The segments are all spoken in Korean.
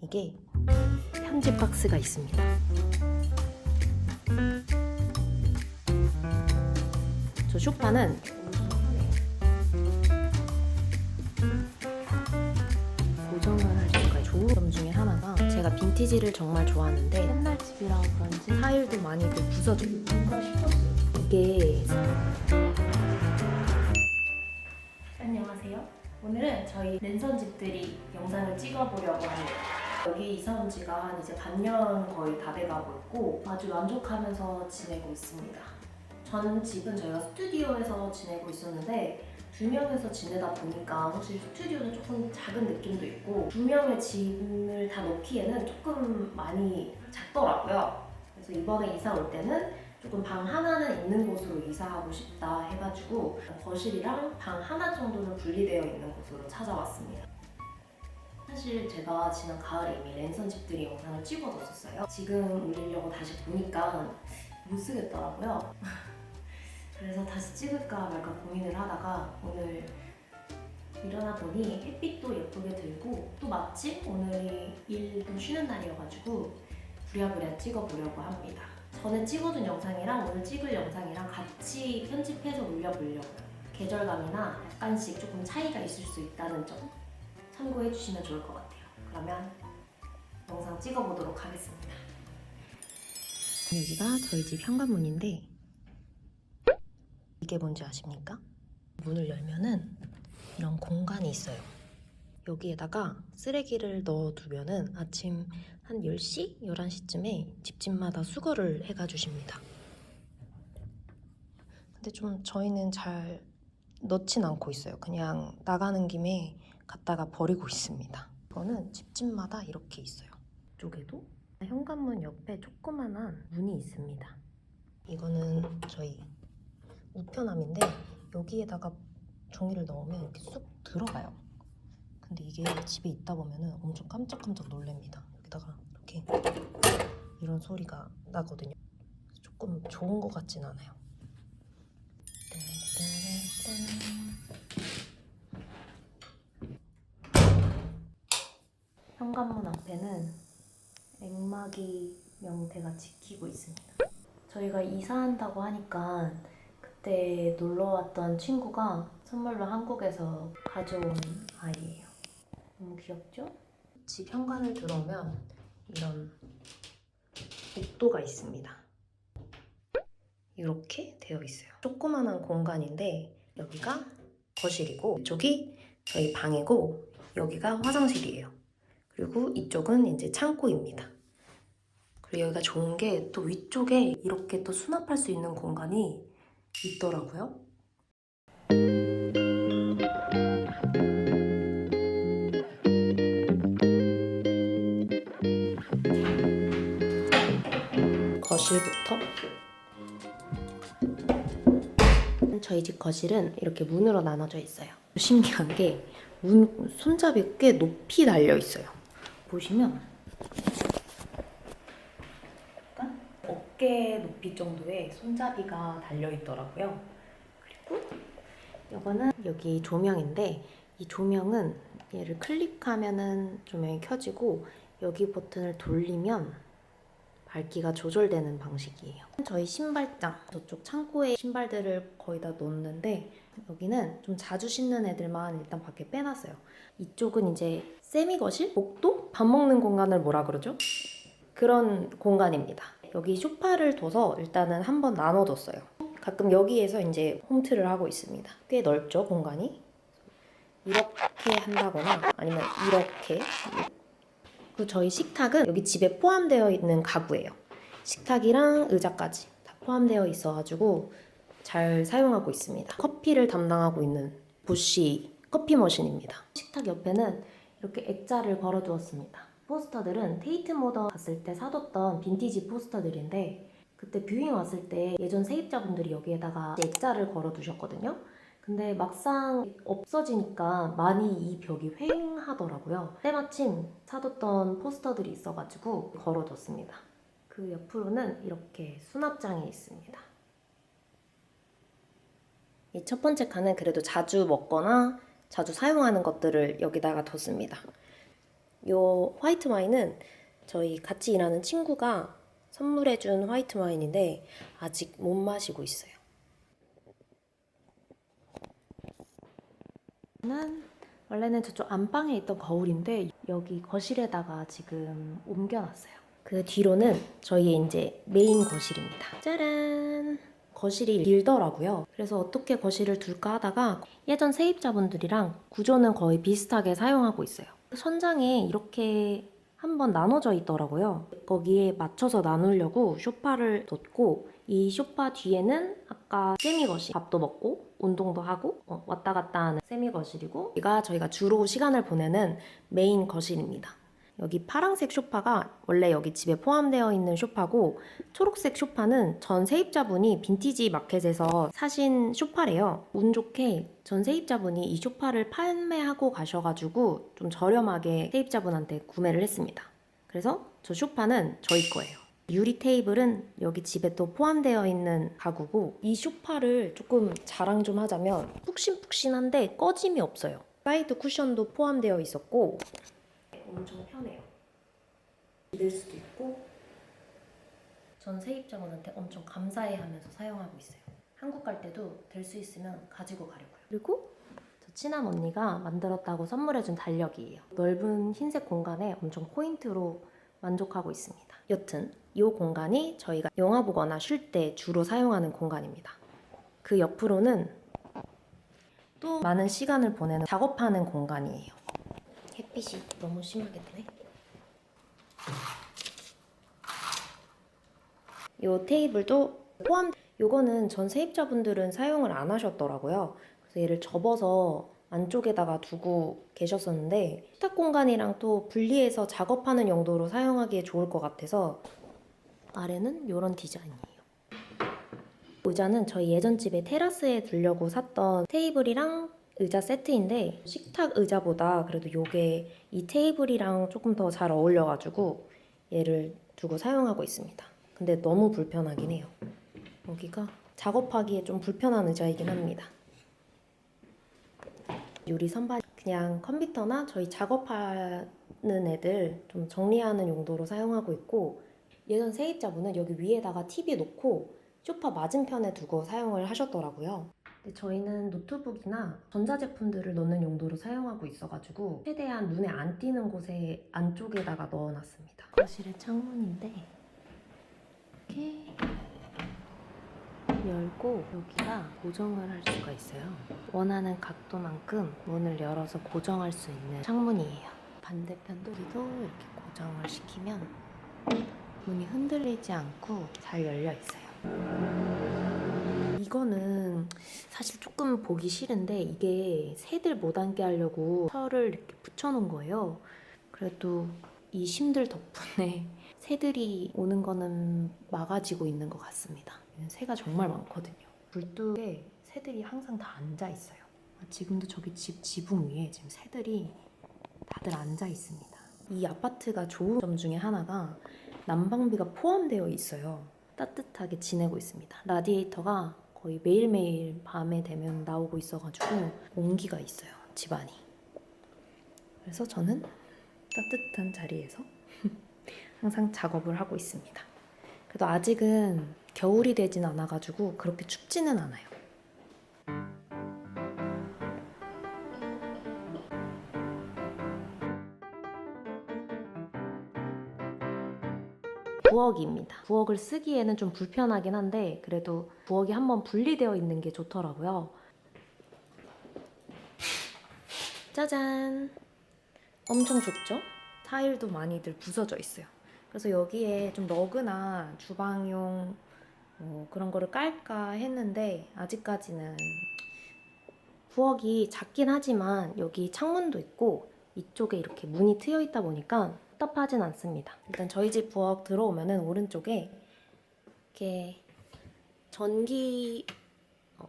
이게 편집 박스가 있습니다. 저 쇼파는 고정을 할 수가 좋은 점 중에 하나가 제가 빈티지를 정말 좋아하는데 옛날 집이라 그런지 타일도 많이 부서져. 이게 안녕하세요. 오늘은 저희 랜선 집들이 영상을 찍어보려고 합니다. 여기 이사 온 지가 한 이제 반년 거의 다 돼가고 있고 아주 만족하면서 지내고 있습니다. 전 집은 저희가 스튜디오에서 지내고 있었는데 두 명에서 지내다 보니까 확실히 스튜디오는 조금 작은 느낌도 있고 두 명의 짐을 다 넣기에는 조금 많이 작더라고요. 그래서 이번에 이사 올 때는 조금 방 하나는 있는 곳으로 이사하고 싶다 해가지고 거실이랑 방 하나 정도는 분리되어 있는 곳으로 찾아왔습니다. 사실 제가 지난 가을에 이미 랜선 집들이 영상을 찍어뒀었어요. 지금 올리려고 다시 보니까 못 쓰겠더라고요. 그래서 다시 찍을까 말까 고민을 하다가 오늘 일어나 보니 햇빛도 예쁘게 들고 또 마침 오늘이 일도 쉬는 날이어가지고 부랴부랴 찍어보려고 합니다. 전에 찍어둔 영상이랑 오늘 찍을 영상이랑 같이 편집해서 올려보려고요. 계절감이나 약간씩 조금 차이가 있을 수 있다는 점 참고해 주시면 좋을 것 같아요. 그러면 영상 찍어보도록 하겠습니다. 여기가 저희 집 현관문인데 이게 뭔지 아십니까? 문을 열면은 이런 공간이 있어요. 여기에다가 쓰레기를 넣어두면은 아침 한 10시, 11시쯤에 집집마다 수거를 해가 주십니다. 근데 좀 저희는 잘 넣진 않고 있어요. 그냥 나가는 김에 갖다가 버리고 있습니다. 이거는 집집마다 이렇게 있어요. 이쪽에도 현관문 옆에 조그만한 문이 있습니다. 이거는 저희 우편함인데 여기에다가 종이를 넣으면 이렇게 쑥 들어가요. 근데 이게 집에 있다 보면은 엄청 깜짝깜짝 놀랍니다. 여기다가 이렇게 이런 소리가 나거든요. 조금 좋은 것 같진 않아요. 현관문 앞에는 앵마기 명태가 지키고 있습니다. 저희가 이사한다고 하니까 그때 놀러 왔던 친구가 선물로 한국에서 가져온 아이예요. 너무 귀엽죠? 집 현관을 들어오면 이런 복도가 있습니다. 이렇게 되어 있어요. 조그만한 공간인데 여기가 거실이고 이쪽이 저희 방이고 여기가 화장실이에요. 그리고 이쪽은 이제 창고입니다. 그리고 여기가 좋은 게 또 위쪽에 이렇게 또 수납할 수 있는 공간이 있더라고요. 거실부터 저희 집 거실은 이렇게 문으로 나눠져 있어요. 신기한 게 문 손잡이 꽤 높이 달려 있어요. 보시면 약간 어깨 높이 정도의 손잡이가 달려 있더라고요. 그리고 이거는 여기 조명인데 이 조명은 얘를 클릭하면은 조명이 켜지고 여기 버튼을 돌리면 밝기가 조절되는 방식이에요. 저희 신발장 저쪽 창고에 신발들을 거의 다 놓는데 여기는 좀 자주 신는 애들만 일단 밖에 빼놨어요. 이쪽은 이제 세미 거실, 복도, 밥 먹는 공간을 뭐라 그러죠? 그런 공간입니다. 여기 소파를 둬서 일단은 한번 나눠뒀어요. 가끔 여기에서 이제 홈트를 하고 있습니다. 꽤 넓죠 공간이? 이렇게 한다거나 아니면 이렇게 그리고 저희 식탁은 여기 집에 포함되어 있는 가구예요. 식탁이랑 의자까지 다 포함되어 있어가지고 잘 사용하고 있습니다. 커피를 담당하고 있는 부시 커피 머신입니다. 식탁 옆에는 이렇게 액자를 걸어 두었습니다. 포스터들은 테이트 모더 갔을 때 사뒀던 빈티지 포스터들인데 그때 뷰잉 왔을 때 예전 세입자분들이 여기에다가 액자를 걸어 두셨거든요. 근데 막상 없어지니까 많이 이 벽이 휑하더라고요. 때마침 사뒀던 포스터들이 있어가지고 걸어뒀습니다. 그 옆으로는 이렇게 수납장이 있습니다. 이 첫 번째 칸은 그래도 자주 먹거나 자주 사용하는 것들을 여기다가 뒀습니다. 요 화이트 와인은 저희 같이 일하는 친구가 선물해준 화이트 와인인데 아직 못 마시고 있어요. 는 원래는 저쪽 안방에 있던 거울인데 여기 거실에다가 지금 옮겨놨어요. 그 뒤로는 저희의 이제 메인 거실입니다. 짜란! 거실이 길더라고요. 그래서 어떻게 거실을 둘까 하다가 예전 세입자분들이랑 구조는 거의 비슷하게 사용하고 있어요. 천장에 이렇게 한번 나눠져 있더라고요. 거기에 맞춰서 나누려고 쇼파를 뒀고 이 쇼파 뒤에는 아까 세미 거실 밥도 먹고 운동도 하고 어, 왔다 갔다 하는 세미 거실이고 여기가 저희가 주로 시간을 보내는 메인 거실입니다. 여기 파란색 쇼파가 원래 여기 집에 포함되어 있는 쇼파고 초록색 쇼파는 전 세입자분이 빈티지 마켓에서 사신 쇼파래요. 운 좋게 전 세입자분이 이 쇼파를 판매하고 가셔가지고 좀 저렴하게 세입자분한테 구매를 했습니다. 그래서 저 쇼파는 저희 거예요. 유리 테이블은 여기 집에 또 포함되어 있는 가구고 이 쇼파를 조금 자랑 좀 하자면 푹신푹신한데 꺼짐이 없어요. 사이드 쿠션도 포함되어 있었고 엄청 편해요. 늘 수도 있고 전 세입자분한테 엄청 감사해하면서 사용하고 있어요. 한국 갈 때도 될 수 있으면 가지고 가려고요. 그리고 저 친한 언니가 만들었다고 선물해준 달력이에요. 넓은 흰색 공간에 엄청 포인트로 만족하고 있습니다. 여튼 이 공간이 저희가 영화 보거나 쉴 때 주로 사용하는 공간입니다. 그 옆으로는 또 많은 시간을 보내는 작업하는 공간이에요. 햇빛이 너무 심하게 드네. 요 테이블도 포함 요거는 전 세입자분들은 사용을 안 하셨더라고요. 그래서 얘를 접어서 안쪽에다가 두고 계셨었는데 식탁 공간이랑 또 분리해서 작업하는 용도로 사용하기에 좋을 것 같아서 아래는 이런 디자인이에요. 의자는 저희 예전 집에 테라스에 두려고 샀던 테이블이랑 의자 세트인데 식탁 의자보다 그래도 요게 이 테이블이랑 조금 더 잘 어울려가지고 얘를 두고 사용하고 있습니다. 근데 너무 불편하긴 해요. 여기가 작업하기에 좀 불편한 의자이긴 합니다. 유리 선반 그냥 컴퓨터나 저희 작업하는 애들 좀 정리하는 용도로 사용하고 있고 예전 세입자분은 여기 위에다가 TV 놓고 소파 맞은편에 두고 사용을 하셨더라고요. 근데 저희는 노트북이나 전자제품들을 넣는 용도로 사용하고 있어가지고 최대한 눈에 안 띄는 곳에 안쪽에다가 넣어놨습니다. 거실의 창문인데 이렇게 열고 여기가 고정을 할 수가 있어요. 원하는 각도만큼 문을 열어서 고정할 수 있는 창문이에요. 반대편 도리도 이렇게 고정을 시키면 문이 흔들리지 않고 잘 열려 있어요. 이거는 사실 조금 보기 싫은데 이게 새들 못 앉게 하려고 철을 이렇게 붙여놓은 거예요. 그래도 이 심들 덕분에 새들이 오는 거는 막아지고 있는 것 같습니다. 새가 정말 많거든요. 불뚝에 새들이 항상 다 앉아 있어요. 아, 지금도 저기 집 지붕 위에 지금 새들이 다들 앉아 있습니다. 이 아파트가 좋은 점 중에 하나가 난방비가 포함되어 있어요. 따뜻하게 지내고 있습니다. 라디에이터가 거의 매일매일 밤에 되면 나오고 있어가지고 온기가 있어요. 집안이. 그래서 저는 따뜻한 자리에서 항상 작업을 하고 있습니다. 그래도 아직은 겨울이 되진 않아가지고 그렇게 춥지는 않아요. 부엌입니다. 부엌을 쓰기에는 좀 불편하긴 한데 그래도 부엌이 한번 분리되어 있는 게 좋더라고요. 짜잔! 엄청 좁죠? 타일도 많이들 부서져 있어요. 그래서 여기에 좀 너그나 주방용 뭐 그런 거를 깔까 했는데 아직까지는 부엌이 작긴 하지만 여기 창문도 있고 이쪽에 이렇게 문이 트여 있다 보니까 답답하진 않습니다. 일단 저희 집 부엌 들어오면은 오른쪽에 이렇게 전기 어,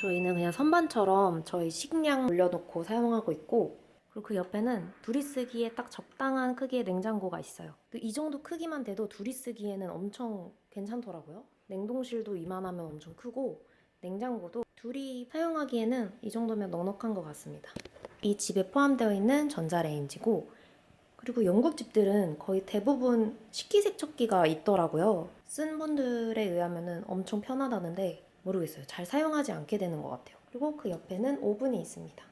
저희는 그냥 선반처럼 저희 식량 올려놓고 사용하고 있고 그리고 그 옆에는 둘이 쓰기에 딱 적당한 크기의 냉장고가 있어요. 이 정도 크기만 돼도 둘이 쓰기에는 엄청 괜찮더라고요. 냉동실도 이만하면 엄청 크고 냉장고도 둘이 사용하기에는 이 정도면 넉넉한 것 같습니다. 이 집에 포함되어 있는 전자레인지고 그리고 영국 집들은 거의 대부분 식기세척기가 있더라고요. 쓴 분들에 의하면 엄청 편하다는데 모르겠어요. 잘 사용하지 않게 되는 것 같아요. 그리고 그 옆에는 오븐이 있습니다.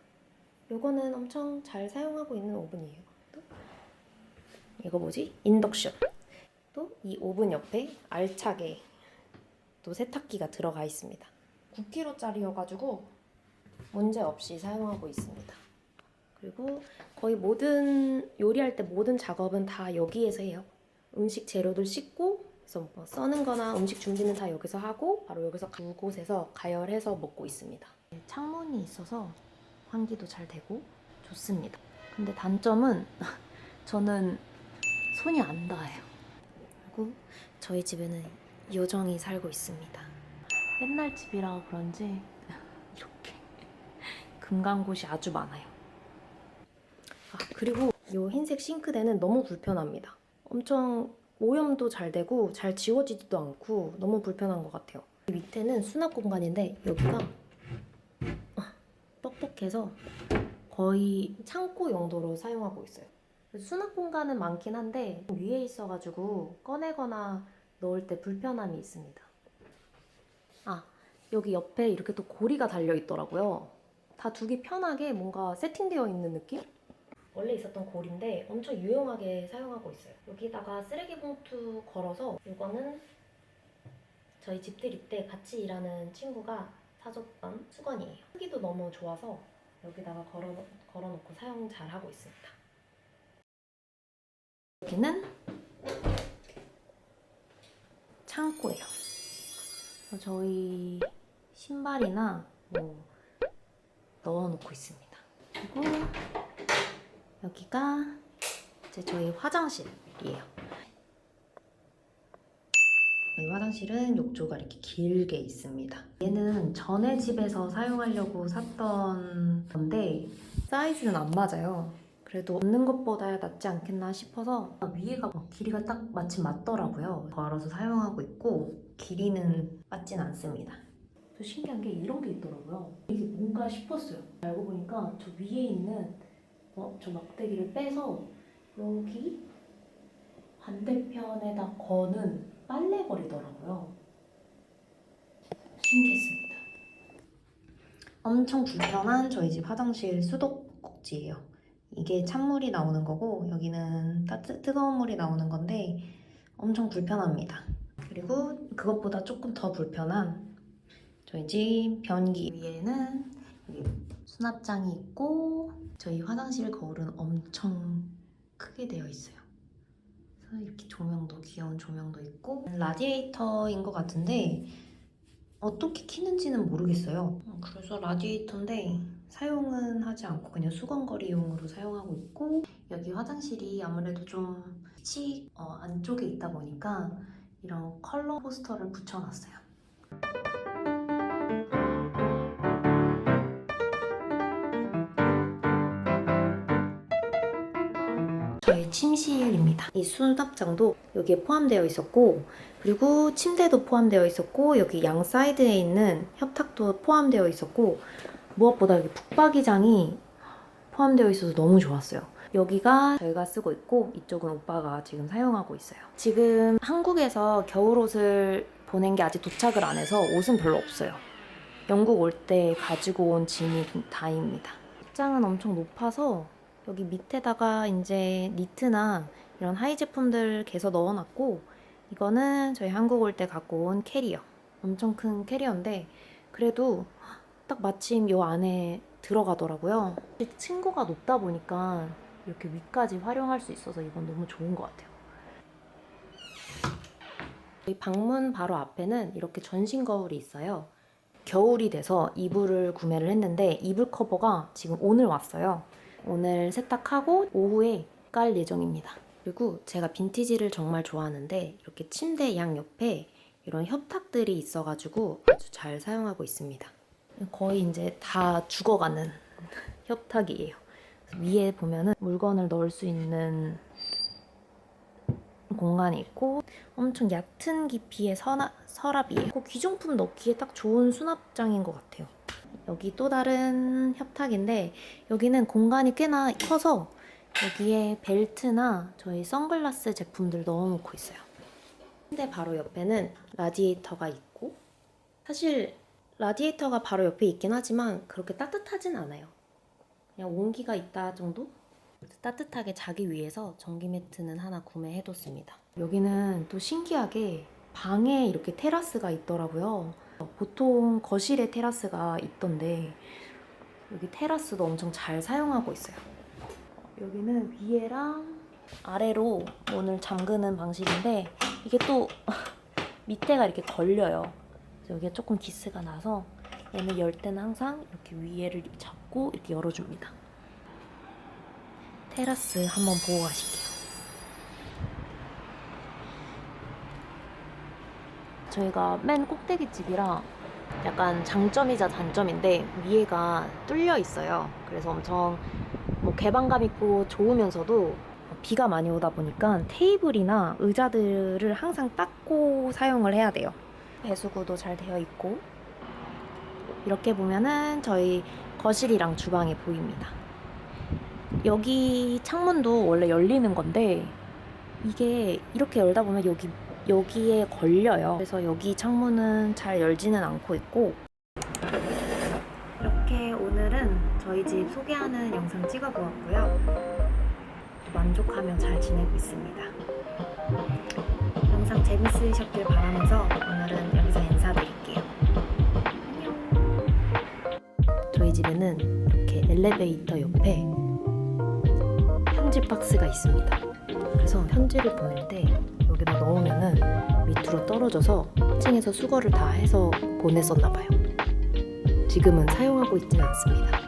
요거는 엄청 잘 사용하고 있는 오븐이에요. 또 이거 뭐지? 인덕션. 또 이 오븐 옆에 알차게 또 세탁기가 들어가 있습니다. 9kg짜리여가지고 문제 없이 사용하고 있습니다. 그리고 거의 모든 요리할 때 모든 작업은 다 여기에서 해요. 음식 재료들 씻고 그래서 뭐 써는 거나 음식 준비는 다 여기서 하고 바로 여기서 두 곳에서 가열해서 먹고 있습니다. 창문이 있어서 환기도 잘 되고 좋습니다. 근데 단점은 저는 손이 안 닿아요. 그리고 저희 집에는 요정이 살고 있습니다. 옛날 집이라 그런지 이렇게 금강곳이 아주 많아요. 아, 그리고 이 흰색 싱크대는 너무 불편합니다. 엄청 오염도 잘 되고 잘 지워지지도 않고 너무 불편한 것 같아요. 밑에는 수납 공간인데 여기가 아, 뻑뻑해서 거의 창고 용도로 사용하고 있어요. 수납 공간은 많긴 한데 위에 있어가지고 꺼내거나 넣을 때 불편함이 있습니다. 아 여기 옆에 이렇게 또 고리가 달려 있더라고요. 다 두기 편하게 뭔가 세팅되어 있는 느낌? 원래 있었던 고리인데 엄청 유용하게 사용하고 있어요. 여기다가 쓰레기 봉투 걸어서 이거는 저희 집들이 때 같이 일하는 친구가 사줬던 수건이에요. 크기도 너무 좋아서 여기다가 걸어, 걸어놓고 사용 잘 하고 있습니다. 여기는 창고예요. 저희 신발이나 뭐 넣어놓고 있습니다. 그리고 여기가 이제 저희 화장실이에요. 저희 화장실은 욕조가 이렇게 길게 있습니다. 얘는 전에 집에서 사용하려고 샀던 건데 사이즈는 안 맞아요. 그래도 없는 것보다 낫지 않겠나 싶어서 위에가 뭐 길이가 딱 마침 맞더라고요. 걸어서 사용하고 있고 길이는 맞진 않습니다. 또 신기한 게 이런 게 있더라고요. 이게 뭔가 싶었어요. 알고 보니까 저 위에 있는 어, 저 막대기를 빼서 여기 반대편에다 거는 빨래거리더라고요. 신기했습니다. 엄청 불편한 저희 집 화장실 수도꼭지예요. 이게 찬물이 나오는 거고 여기는 따뜻 뜨거운 물이 나오는 건데 엄청 불편합니다. 그리고 그것보다 조금 더 불편한 저희 집 변기 위에는 수납장이 있고 저희 화장실 거울은 엄청 크게 되어 있어요. 이렇게 조명도 귀여운 조명도 있고 라디에이터인 것 같은데 어떻게 키는지는 모르겠어요. 어, 그래서 라디에이터인데 사용은 하지 않고 그냥 수건거리용으로 사용하고 있고 여기 화장실이 아무래도 좀 빛이 어, 안쪽에 있다 보니까 이런 컬러 포스터를 붙여놨어요. 저희 침실입니다. 이 수납장도 여기에 포함되어 있었고 그리고 침대도 포함되어 있었고 여기 양 사이드에 있는 협탁도 포함되어 있었고 무엇보다 여기 북박이장이 포함되어 있어서 너무 좋았어요. 여기가 저희가 쓰고 있고 이쪽은 오빠가 지금 사용하고 있어요. 지금 한국에서 겨울옷을 보낸 게 아직 도착을 안 해서 옷은 별로 없어요. 영국 올 때 가지고 온 짐이 다입니다. 옷장은 엄청 높아서 여기 밑에다가 이제 니트나 이런 하이 제품들 개서 넣어놨고 이거는 저희 한국 올 때 갖고 온 캐리어. 엄청 큰 캐리어인데 그래도 딱 마침 요 안에 들어가더라고요. 층고가 높다 보니까 이렇게 위까지 활용할 수 있어서 이건 너무 좋은 것 같아요. 저희 방문 바로 앞에는 이렇게 전신 거울이 있어요. 겨울이 돼서 이불을 구매를 했는데 이불 커버가 지금 오늘 왔어요 오늘 세탁하고 오후에 깔 예정입니다. 그리고 제가 빈티지를 정말 좋아하는데 이렇게 침대 양 옆에 이런 협탁들이 있어가지고 아주 잘 사용하고 있습니다. 거의 이제 다 죽어가는 협탁이에요. 위에 보면은 물건을 넣을 수 있는 공간이 있고 엄청 얕은 깊이의 서나, 서랍이에요. 그 귀중품 넣기에 딱 좋은 수납장인 것 같아요. 여기 또 다른 협탁인데 여기는 공간이 꽤나 커서 여기에 벨트나 저희 선글라스 제품들 넣어놓고 있어요. 근데 바로 옆에는 라디에이터가 있고 사실 라디에이터가 바로 옆에 있긴 하지만 그렇게 따뜻하진 않아요. 그냥 온기가 있다 정도? 따뜻하게 자기 위해서 전기 매트는 하나 구매해뒀습니다. 여기는 또 신기하게 방에 이렇게 테라스가 있더라고요. 보통 거실에 테라스가 있던데 여기 테라스도 엄청 잘 사용하고 있어요. 여기는 위에랑 아래로 문을 잠그는 방식인데 이게 또 밑에가 이렇게 걸려요. 여기가 조금 기스가 나서 얘는 열 때는 항상 이렇게 위에를 잡고 이렇게 열어줍니다. 테라스 한번 보고 가실게요. 저희가 맨 꼭대기 집이라 약간 장점이자 단점인데 위에가 뚫려 있어요. 그래서 엄청 뭐 개방감 있고 좋으면서도 비가 많이 오다 보니까 테이블이나 의자들을 항상 닦고 사용을 해야 돼요. 배수구도 잘 되어 있고 이렇게 보면은 저희 거실이랑 주방이 보입니다. 여기 창문도 원래 열리는 건데 이게 이렇게 열다 보면 여기 여기에 걸려요. 그래서 여기 창문은 잘 열지는 않고 있고 이렇게 오늘은 저희 집 소개하는 영상 찍어보았고요. 만족하며 잘 지내고 있습니다. 영상 재밌으셨길 바라면서 오늘은 여기서 인사드릴게요. 안녕. 저희 집에는 이렇게 엘리베이터 옆에 편지 박스가 있습니다. 그래서 편지를 보낼 때 여기다 넣으면은 밑으로 떨어져서 1층에서 수거를 다 해서 보냈었나 봐요. 지금은 사용하고 있지는 않습니다.